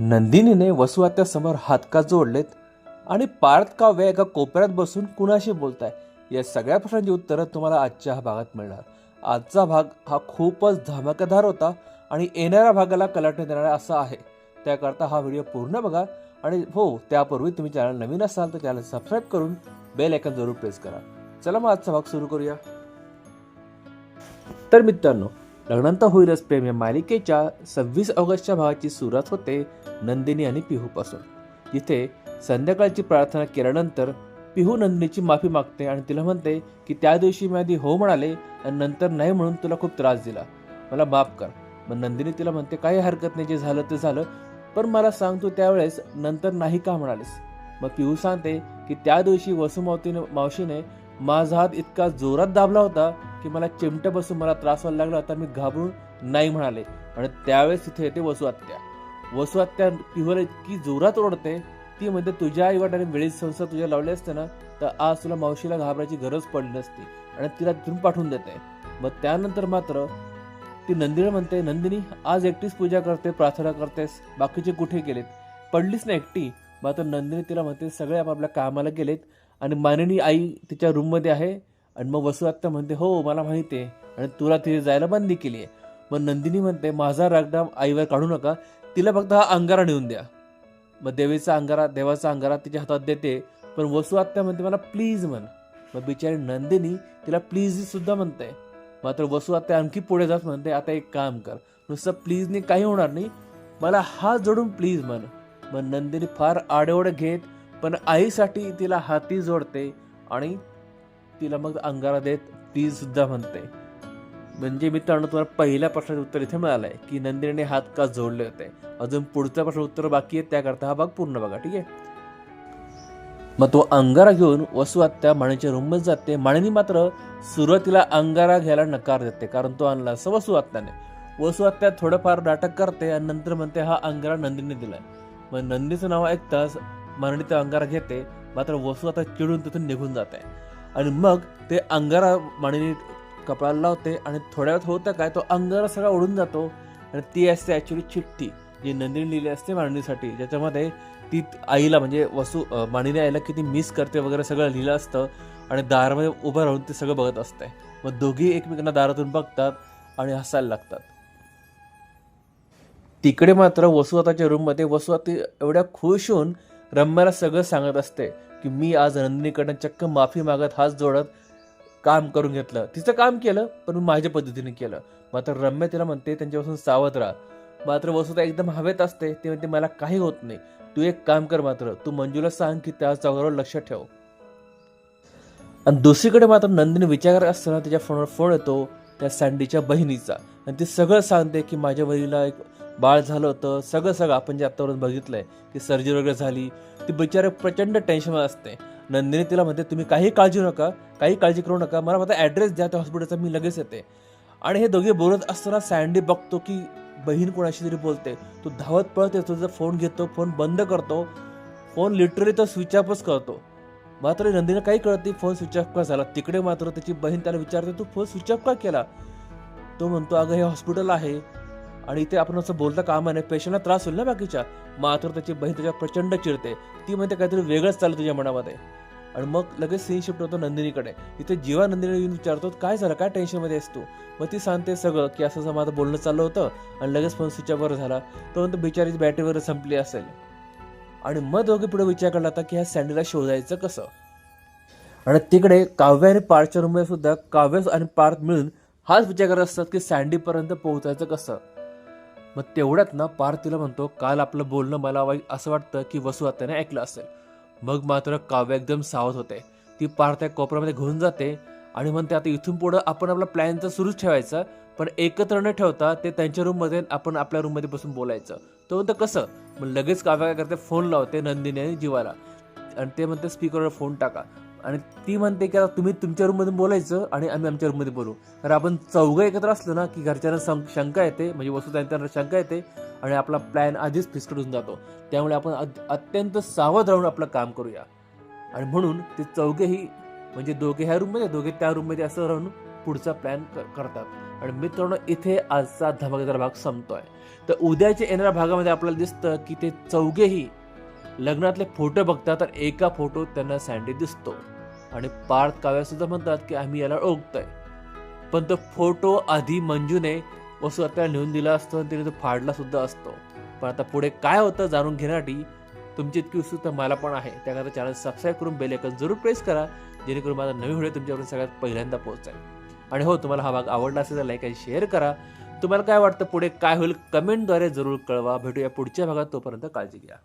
नंदिनीने वसुआत्यासमोर हात का जोडलेत आणि पार्थ काव्य एका कोपऱ्यात बसून कुणाशी बोलताय? या सगळ्या प्रश्नांची उत्तरं तुम्हाला आजच्या हा भागात मिळणार. आजचा भाग हा खूपच धमाकेदार होता आणि येणाऱ्या भागाला कलाटणे देणारा असा आहे. त्याकरता हा व्हिडिओ पूर्ण बघा आणि हो त्यापूर्वी तुम्ही चॅनल नवीन असाल तर चॅनल सबस्क्राईब करून बेल आयकन जरूर प्रेस करा. चला मग आजचा भाग सुरू करूया. तर मित्रांनो लग्नांत होईलच प्रेम. या मालिकेच्या सव्वीस ऑगस्टच्या भागाची सुरुवात होते नंदिनी आणि पिहूपासून. जिथे संध्याकाळची प्रार्थना केल्यानंतर पिहू नंदिनीची माफी मागते आणि तिला म्हणते की त्या दिवशी मी आधी हो म्हणाले आणि नंतर नाही म्हणून तुला खूप त्रास दिला. मला माफ कर. मग नंदिनी तिला म्हणते काही हरकत नाही जे झालं ते झालं पण मला सांग तू त्यावेळेस नंतर नाही का म्हणालेस? मग पिहू सांगते की त्या दिवशी वसुमावतीने मावशीने माझा हात इतका जोरात दाबला होता की मला चिमटं बसून मला त्रास व्हायला लागला आता मी घाबरून नाही म्हणाले. आणि त्यावेळेस तिथे येते वसुआत्या. वसुआत्या वसू पिहूला इतकी जोरात ओढते ती म्हणते तुझ्या आईवडिलांनी वेळीच संसार तुझ्या लावले असते ना तर आज तुला मावशीला घाबरायची गरज पडली नसती आणि तिला तिथून पाठवून देते. मग त्यानंतर मात्र ती नंदिनी म्हणते नंदिनी आज एकटीच पूजा करते प्रार्थना करतेस बाकीचे कुठे गेलेत? पडलीच ना एकटी. मात्र नंदिनी तिला म्हणते सगळे आपापल्या कामाला गेलेत आणि माननी आई तिच्या रूममध्ये आहे आणि मग वसू म्हणते हो मला माहिती आहे आणि तुला तिथे जायला बंदी केली आहे मग नंदिनी म्हणते माझा रागडाम आईवर काढू नका. तिला फक्त हा अंगारा नेऊन द्या. मग देवीचा अंगारा देवाचा अंगारा तिच्या हातात देते पण वसू आत्या म्हणते मला प्लीज म्हण. मग बिचारी नंदिनी तिला प्लीज सुद्धा म्हणते. मात्र वसू आत्या आणखी पुढे जात म्हणते आता एक काम कर. नुसतं प्लीजने काही होणार नाही. मला हात जोडून प्लीज म्हण. मग नंदिनी फार आडेओढे घेत पण आईसाठी तिला हाती जोडते आणि तिला मग अंगारा देत ती सुद्धा म्हणते म्हणजे मित्रांनो तुम्हाला पहिल्या प्रश्नाचं उत्तर इथे मिळालं आहे की नंदिनीने हात का जोडले होते? अजून पुढचा प्रश्न उत्तर बाकी आहे त्याकरता हा भाग पूर्ण बघा ठीक आहे? मग तो अंगारा घेऊन वसू आत्या माणीच्या रूममध्ये जाते. माणीने मात्र सुरुवातीला अंगारा घ्यायला नकार देते कारण तो आणला असं वसू आत्याने. वसू आत्या थोडंफार नाटक करते आणि नंतर म्हणते हा अंगारा नंदिनीने दिलाय. मग नंदीचं नाव ऐकताच माणणी तो अंगारा घेते मात्र वसू आता चिडून तिथून निघून जाते. आणि मग ते अंगारा माणीने कपडाला लावते आणि थोड्या वेळात होतं काय तो अंगारा सगळा उडून जातो. आणि ती असते ॲक्च्युली चिठ्ठी जी नंदिनी लिहिली असते मांडणीसाठी ज्याच्यामध्ये ती आईला म्हणजे वसू अं, माणीने आईला किती मिस करते वगैरे सगळं लिहिलं असतं आणि दारामध्ये उभं राहून ते सगळं बघत असते. मग दोघी एकमेकांना दारातून बघतात आणि हसायला लागतात. तिकडे मात्र वसुआताच्या रूममध्ये वसुआती एवढ्या खुश होऊन रम्याला सगळं सांगत असते. की मी आज नंदिनीकडनं चक्क माफी मागत हात जोडत काम करून घेतलं. तिचं काम केलं पण मी माझ्या पद्धतीने केलं. मात्र रम्य तिला म्हणते त्यांच्यापासून सावध राहा. मात्र वसुता एकदम हवेत असते. ते म्हणते मला काही होत नाही. तू एक काम कर मात्र. तू मंजूला सांग की त्या चौघावर लक्ष ठेव. आणि दुसरीकडे मात्र नंदिनी विचार करत असताना तिच्या फोनवर फोन येतो त्या सँडीच्या बहिणीचा. आणि ती सगळं सांगते की माझ्या बहिणीला एक बाळ झालं होतं सगळं सगळं आपण जे आत्तापर्यंत बघितलंय की सर्जरी वगैरे झाली ती बिचारे प्रचंड टेन्शनमध्ये असते. नंदिनी तिला म्हणते तुम्ही काही काळजी नका काही काळजी करू नका मला माझा ॲड्रेस द्या त्या हॉस्पिटलचा मी लगेच येते. आणि हे दोघे बोलत असताना सँडी बघतो की बहीण कोणाशी तरी बोलते. तो धावत पळत येतो तुझा फोन घेतो फोन बंद करतो फोन लिटरली तो स्विच ऑफच करतो. मात्र नंदिनी काही कळत नाही फोन स्विच ऑफ का झाला. तिकडे मात्र त्याची बहीण त्याला विचारते तू फोन स्विच ऑफ का केला? तो म्हणतो अगं हे हॉस्पिटल आहे आणि इथे आपण असं बोलता कामा नाही पेशंटला त्रास होईल ना बाकीच्या? मात्र त्याची बहीण त्याच्या प्रचंड चिडते. ती म्हणते काहीतरी वेगळंच चालू तुझ्या मनामध्ये. आणि मग लगेच सीन शिफ्ट होतो नंदिनीकडे. इथे जीवा नंदिनी येऊन विचारतो काय झालं? काय टेन्शनमध्ये आहेस तू? मग ती सांगते सगळं की असं असं माझं बोलणं चाललं होतं आणि लगेच फोन स्विच ऑफवर झाला. तो म्हणतो बिचारीची बॅटरी वगैरे संपली असेल. आणि मग दोघे पुढे विचार करला होता की ह्या सँडीला शोधायचं कसं? आणि तिकडे काव्य आणि पार्थच्या रूममध्ये सुद्धा काव्य आणि पार्थ मिळून हाच विचार करत असतात की सँडीपर्यंत पोहोचायचं कसं? मग तेवढ्यात ना पार्थ तिला म्हणतो काल आपलं बोलणं मला वाई असं वाटतं की वसू आत्याने ऐकलं असेल. मग मात्र काव्य एकदम सावध होते. ती पार्थ त्या कोपऱ्यामध्ये घेऊन जाते आणि म्हणते आता इथून पुढं आपण आपला प्लॅन तर सुरूच ठेवायचा पण एकत्र न ठेवता ते त्यांच्या रूममध्ये आपण आपल्या रूममध्ये बसून बोलायचं. तो म्हणतं कसं? मग लगेच काव्य काय करते फोन लावते नंदिनी आणि जीवाला. आणि ते म्हणते स्पीकरवर फोन टाका. आणि ती म्हणते की आता तुम्ही तुमच्या रूममध्ये बोलायचं आणि आम्ही आमच्या रूममध्ये बोलू. तर आपण चौघं एकत्र असलं ना की घरच्यांना सं शंका येते म्हणजे वस्तू त्यांना शंका येते आणि आपला प्लॅन आधीच फिसकडून जातो. त्यामुळे आपण अत्यंत सावध राहून आपलं काम करूया. आणि म्हणून ते चौघेही म्हणजे दोघे ह्या रूममध्ये दोघे त्या रूममध्ये असं राहून पुढचा प्लॅन करतात. आणि मित्रांनो इथे आजचा धमाकेदार भाग संपतोय. तर उद्याच्या येणाऱ्या भागामध्ये आपल्याला दिसतं की ते चौघेही लग्नातले फोटो बघतात तर एका फोटो त्यांना सँडी दिसतो. आणि पार्थ काव्यासुद्धा म्हणतात की आम्ही याला ओळखतोय. पण तो फोटो आधी मंजूने वसू आपल्याला नेऊन दिला असतो आणि तिने तो फाडला सुद्धा असतो. पण आता पुढे काय होतं जाणून घेण्यासाठी तुमची इतकी उत्सुकता मला पण आहे. त्याकरता चॅनल सबस्क्राईब करून बेल आयकॉन जरूर प्रेस करा जेणेकरून माझा नवीन व्हिडिओ तुमच्यापर्यंत सगळ्यात पहिल्यांदा पोहोचेल. आणि हो तुम्हाला हा भाग आवडला असेल तर लाईक आणि शेअर करा. तुम्हाला काय वाटतं पुढे काय होईल कमेंटद्वारे जरूर कळवा. भेटूया पुढच्या भागात तोपर्यंत काळजी घ्या.